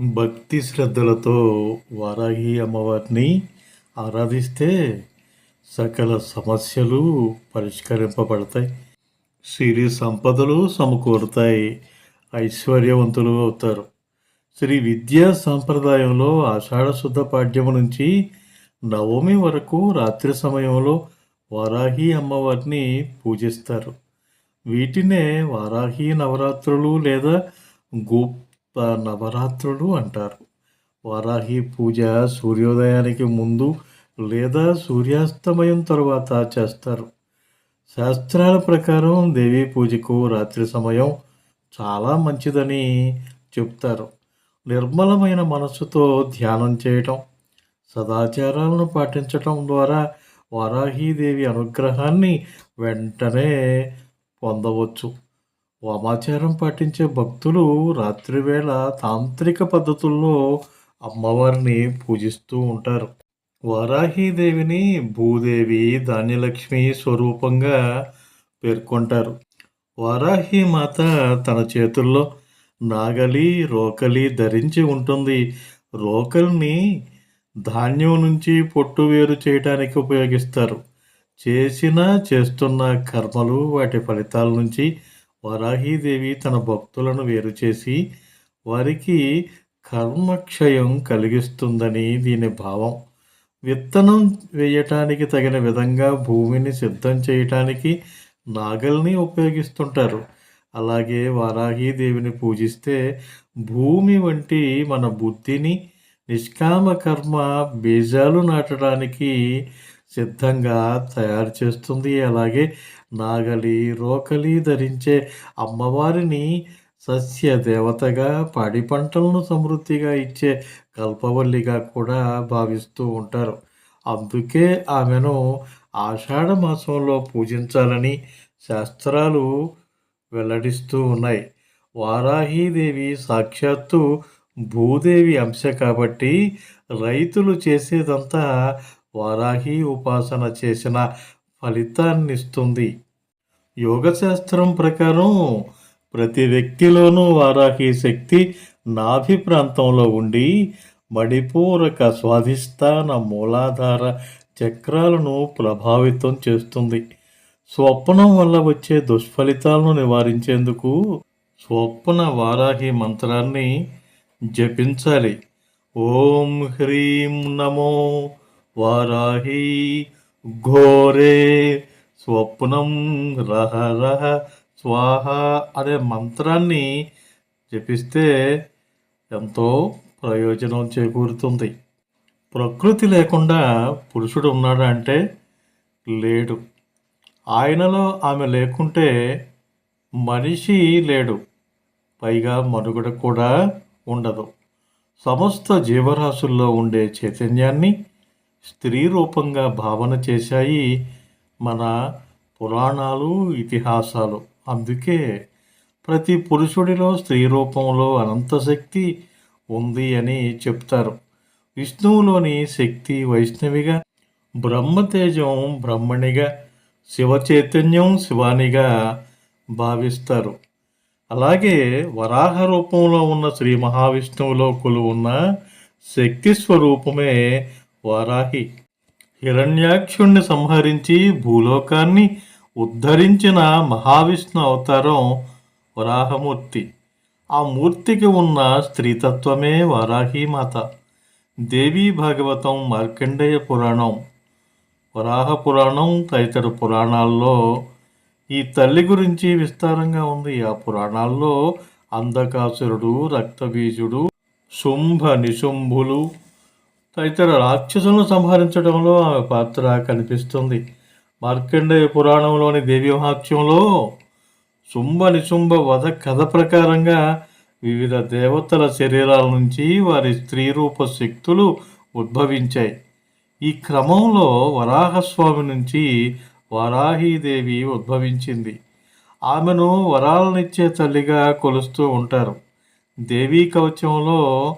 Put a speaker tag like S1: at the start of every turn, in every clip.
S1: భక్తి శ్రద్ధలతో వారాహి అమ్మవారిని ఆరాధిస్తే సకల సమస్యలు పరిష్కరింపబడతాయి. సిరి సంపదలు సమకూరుతాయి. ఐశ్వర్యవంతులు అవుతారు. శ్రీ విద్యా సాంప్రదాయంలో ఆషాఢ శుద్ధ పాఠ్యము నుంచి నవమి వరకు రాత్రి సమయంలో వారాహి అమ్మవారిని పూజిస్తారు. వీటినే వారాహి నవరాత్రులు లేదా గుప్త నవరాత్రులు అంటారు. వారాహి పూజ సూర్యోదయానికి ముందు లేదా సూర్యాస్తమయం తరువాత చేస్తారు. శాస్త్రాల ప్రకారం దేవీ పూజకు రాత్రి సమయం చాలా మంచిదని చెప్తారు. నిర్మలమైన మనస్సుతో ధ్యానం చేయటం సదాచారాలను పాటించటం ద్వారా వారాహీదేవి అనుగ్రహాన్ని వెంటనే పొందవచ్చు. వామాచారం పాటించే భక్తులు రాత్రివేళ తాంత్రిక పద్ధతుల్లో అమ్మవారిని పూజిస్తూ ఉంటారు. వారాహీదేవిని భూదేవి ధాన్యలక్ష్మి స్వరూపంగా పేర్కొంటారు. వారాహి మాత తన చేతుల్లో నాగలి రోకలి ధరించి ఉంటుంది. రోకల్ని ధాన్యం నుంచి పొట్టు వేరు చేయడానికి ఉపయోగిస్తారు. చేసిన చేస్తున్న కర్మలు వాటి ఫలితాల నుంచి వరాహీదేవి తన భక్తులను వేరు చేసి వారికి కర్మక్షయం కలిగిస్తుందని దీని భావం. విత్తనం వేయటానికి తగిన విధంగా భూమిని సిద్ధం చేయటానికి నాగల్ని ఉపయోగిస్తుంటారు. అలాగే వారాహీదేవిని పూజిస్తే భూమి వంటి మన బుద్ధిని నిష్కామ కర్మ బీజాలు నాటడానికి సిద్ధంగా తయారు చేస్తుంది. అలాగే నాగలి రోకలి ధరించే అమ్మవారిని సస్య దేవతగా పాడి పంటలను సమృద్ధిగా ఇచ్చే కల్పవల్లిగా కూడా భావిస్తూ ఉంటారు. అందుకే ఆమెను ఆషాఢ మాసంలో పూజించాలని శాస్త్రాలు వెల్లడిస్తూ ఉన్నాయి. వారాహీదేవి సాక్షాత్తు భూదేవి అంశ కాబట్టి రైతులు చేసేదంతా వారాహి ఉపాసన చేసిన ఫలితాన్నిస్తుంది. యోగశాస్త్రం ప్రకారం ప్రతి వ్యక్తిలోనూ వారాహి శక్తి నాభి ప్రాంతంలో ఉండి మణిపూరక స్వాధిష్టాన మూలాధార చక్రాలను ప్రభావితం చేస్తుంది. స్వప్నం వల్ల వచ్చే దుష్ఫలితాలను నివారించేందుకు స్వప్న వారాహి మంత్రాన్ని జపించాలి. ఓం హ్రీం నమో వారాహి ఘోరే స్వప్నం రహ రహ స్వాహ అనే మంత్రాన్ని జపిస్తే ఎంతో ప్రయోజనం చేకూరుతుంది. ప్రకృతి లేకుండా పురుషుడు ఉన్నాడా అంటే లేడు. ఆయనలో ఆమె లేకుంటే మనిషి లేడు. పైగా మనుగడ కూడా ఉండదు. సమస్త జీవరాశుల్లో ఉండే చైతన్యాన్ని స్త్రీ రూపంగా భావన చేశాయి మన పురాణాలు ఇతిహాసాలు. అందుకే ప్రతి పురుషుడిలో స్త్రీ రూపంలో అనంత శక్తి ఉంది అని చెప్తారు. విష్ణువులోని శక్తి వైష్ణవిగా బ్రహ్మతేజం బ్రహ్మణిగా శివ చైతన్యం శివానిగా భావిస్తారు. అలాగే వరాహ రూపంలో ఉన్న శ్రీ మహావిష్ణువులో కొలువున్న శక్తి స్వరూపమే వారాహి. హిరణ్యాక్షుణ్ణి సంహరించి భూలోకాన్ని ఉద్ధరించిన మహావిష్ణు అవతారం వరాహమూర్తి. ఆ మూర్తికి ఉన్న స్త్రీతత్వమే వారాహీమాత దేవీ భాగవతం మార్కండేయ పురాణం. వరాహ పురాణం తదితర పురాణాల్లో ఈ తల్లి గురించి విస్తారంగా ఉంది. ఆ పురాణాల్లో అంధకాసురుడు రక్తబీజుడు శుంభ నిశుంభులు తదితర రాక్షసులను సంహరించడంలో ఆమె పాత్ర కనిపిస్తుంది. మార్కండేయ పురాణంలోని దేవి మహాత్యంలో శుంభ నిశుంభ వధ కథ ప్రకారంగా వివిధ దేవతల శరీరాల నుంచి వారి స్త్రీ రూప శక్తులు ఉద్భవించాయి. ఈ క్రమంలో వరాహస్వామి నుంచి వరాహీదేవి ఉద్భవించింది. ఆమెను వరాలనిచ్చే తల్లిగా కొలుస్తూ ఉంటారు. దేవీ కవచంలో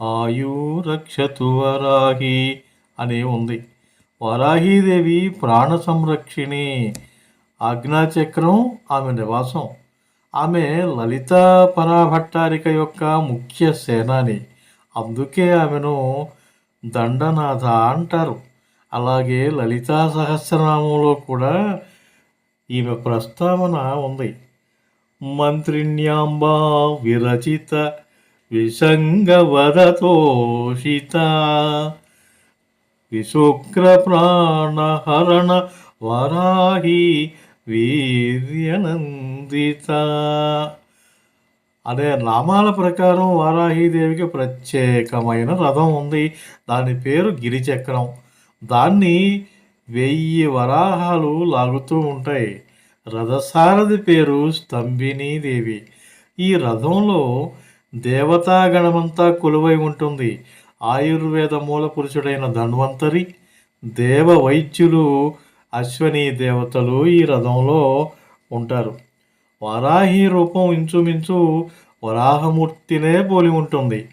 S1: ఆయు రక్షతు వరాహి అని ఉంది. వరాహీదేవి ప్రాణ సంరక్షిణి. ఆజ్ఞాచక్రం ఆమె నివాసం. ఆమె లలిత పరాభట్టారిక యొక్క ముఖ్య సేనాని. అందుకే ఆమెను దండనాథ అంటారు. అలాగే లలితా సహస్రనామంలో కూడా ఈమె ప్రస్తావన ఉంది. మంత్రిణ్యాంబా విరచిత విసంగవరతోషిత విశుక్ర ప్రాణహరణ వరాహి వీర్యనందిత. అనే నామాల ప్రకారం వారాహీదేవికి ప్రత్యేకమైన రథం ఉంది. దాని పేరు గిరిచక్రం. దాన్ని వెయ్యి వరాహాలు లాగుతూ ఉంటాయి. రథసారథి పేరు స్తంభినీదేవి ఈ రథంలో దేవతాగణమంతా కొలువై ఉంటుంది. ఆయుర్వేద మూల పురుషుడైన ధన్వంతరి దేవ వైద్యులు అశ్వని దేవతలు ఈ రథంలో ఉంటారు. వరాహి రూపం ఇంచుమించు వరాహమూర్తినే పోలి ఉంటుంది.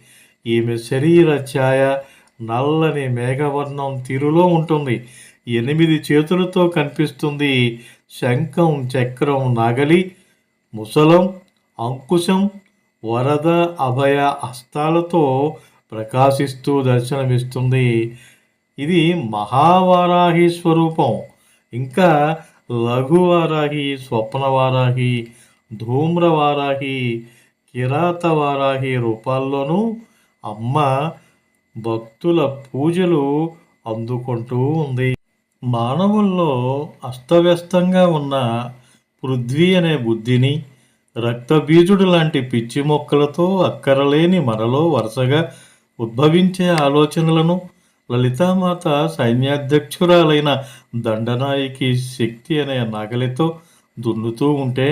S1: ఈమె శరీర ఛాయ నల్లని మేఘవర్ణం తీరులో ఉంటుంది. ఎనిమిది చేతులతో కనిపిస్తుంది శంఖం చక్రం నాగలి ముసలం అంకుశం వరద అభయ హస్తాలతో ప్రకాశిస్తూ దర్శనమిస్తుంది. ఇది మహావారాహి స్వరూపం. ఇంకా లఘువారాహి స్వప్నవారాహి ధూమ్రవారాహి కిరాతవారాహి రూపాల్లోనూ అమ్మ భక్తుల పూజలు అందుకుంటూ ఉంది. మానవుల్లో అస్తవ్యస్తంగా ఉన్న పృథ్వీ అనే బుద్ధిని రక్తబీజుడు లాంటి పిచ్చి మొక్కలతో అక్కరలేని మనలో వరుసగా ఉద్భవించే ఆలోచనలను లలితామాత సైన్యాధ్యక్షురాలైన దండనాయకి శక్తి అనే నగలితో దున్నుతూ ఉంటే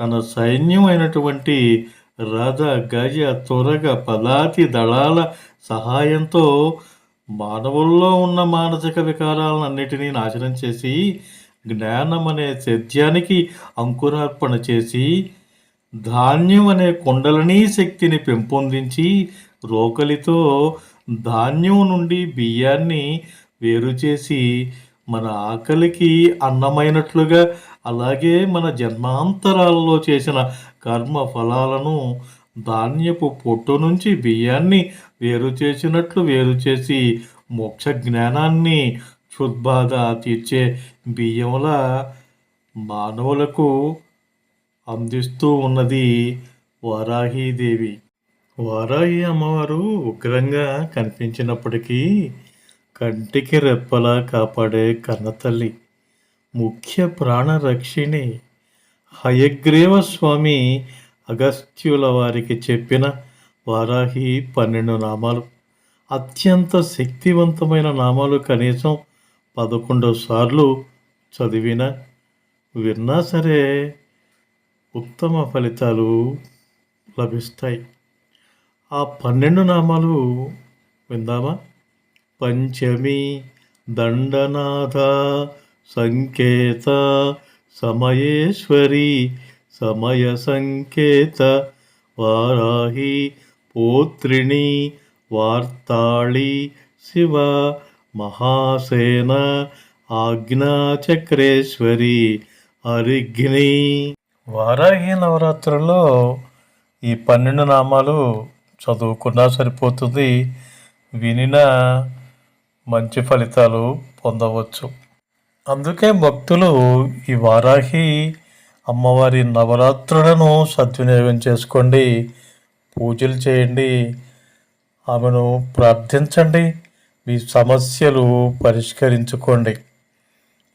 S1: తన సైన్యం అయినటువంటి రథ గజ త్వరగ పదాతి దళాల సహాయంతో మానవుల్లో ఉన్న మానసిక వికారాలన్నిటినీ నాశనం చేసి జ్ఞానం అనే సేద్యానికి అంకురార్పణ చేసి ధాన్యం అనే కుండలని శక్తిని పెంపొందించి రోకలితో ధాన్యం నుండి బియ్యాన్ని వేరు చేసి మన ఆకలికి అన్నమైనట్లుగా అలాగే మన జన్మాంతరాల్లో చేసిన కర్మ ఫలాలను ధాన్యపు పొట్టు నుంచి బియ్యాన్ని వేరు చేసినట్లు వేరు చేసి మోక్ష జ్ఞానాన్ని క్షుద్బాధ తీర్చే బియ్యంలా మానవులకు అందిస్తూ ఉన్నది వారాహీదేవి. వారాహి అమ్మవారు ఉగ్రంగా కనిపించినప్పటికీ కంటికి రెప్పలా కాపాడే కన్నతల్లి ముఖ్య ప్రాణరక్షిణి హయగ్రీవ స్వామి అగస్త్యుల వారికి చెప్పిన వారాహి పన్నెండు నామాలు. అత్యంత శక్తివంతమైన నామాలు కనీసం పదకొండు సార్లు చదివిన విన్నా సరే ఉత్తమ ఫలితాలు లభిస్తాయి. ఆ పన్నెండు నామాలు విందామా? పంచమి దండనాథ సంకేత సమయేశ్వరి సమయ సంకేత వారాహి పోత్రిణి వార్తాళి శివ మహాసేన ఆజ్ఞాచక్రేశ్వరి అరిగ్ని వారాహి నవరాత్రుల్లో ఈ పన్నెండు నామాలు చదువుకున్నా సరిపోతుంది. వినినా మంచి ఫలితాలు పొందవచ్చు. అందుకే భక్తులు ఈ వారాహి అమ్మవారి నవరాత్రులను సద్వినియోగం చేసుకోండి. పూజలు చేయండి. ఆమెను ప్రార్థించండి. మీ సమస్యలు పరిష్కరించుకోండి.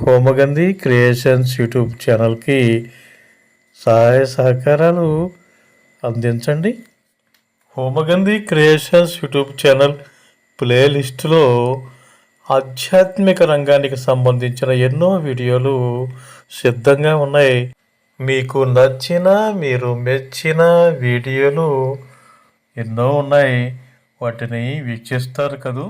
S1: హోమగంధి క్రియేషన్స్ యూట్యూబ్ ఛానల్కి సహాయ సహకారాలు అందించండి. హోమగంధి క్రియేషన్స్ యూట్యూబ్ ఛానల్ ప్లేలిస్టులో ఆధ్యాత్మిక రంగానికి సంబంధించిన ఎన్నో వీడియోలు సిద్ధంగా ఉన్నాయి. మీకు నచ్చిన మీరు మెచ్చిన వీడియోలు ఎన్నో ఉన్నాయి. వాటిని వీక్షిస్తారు కదూ.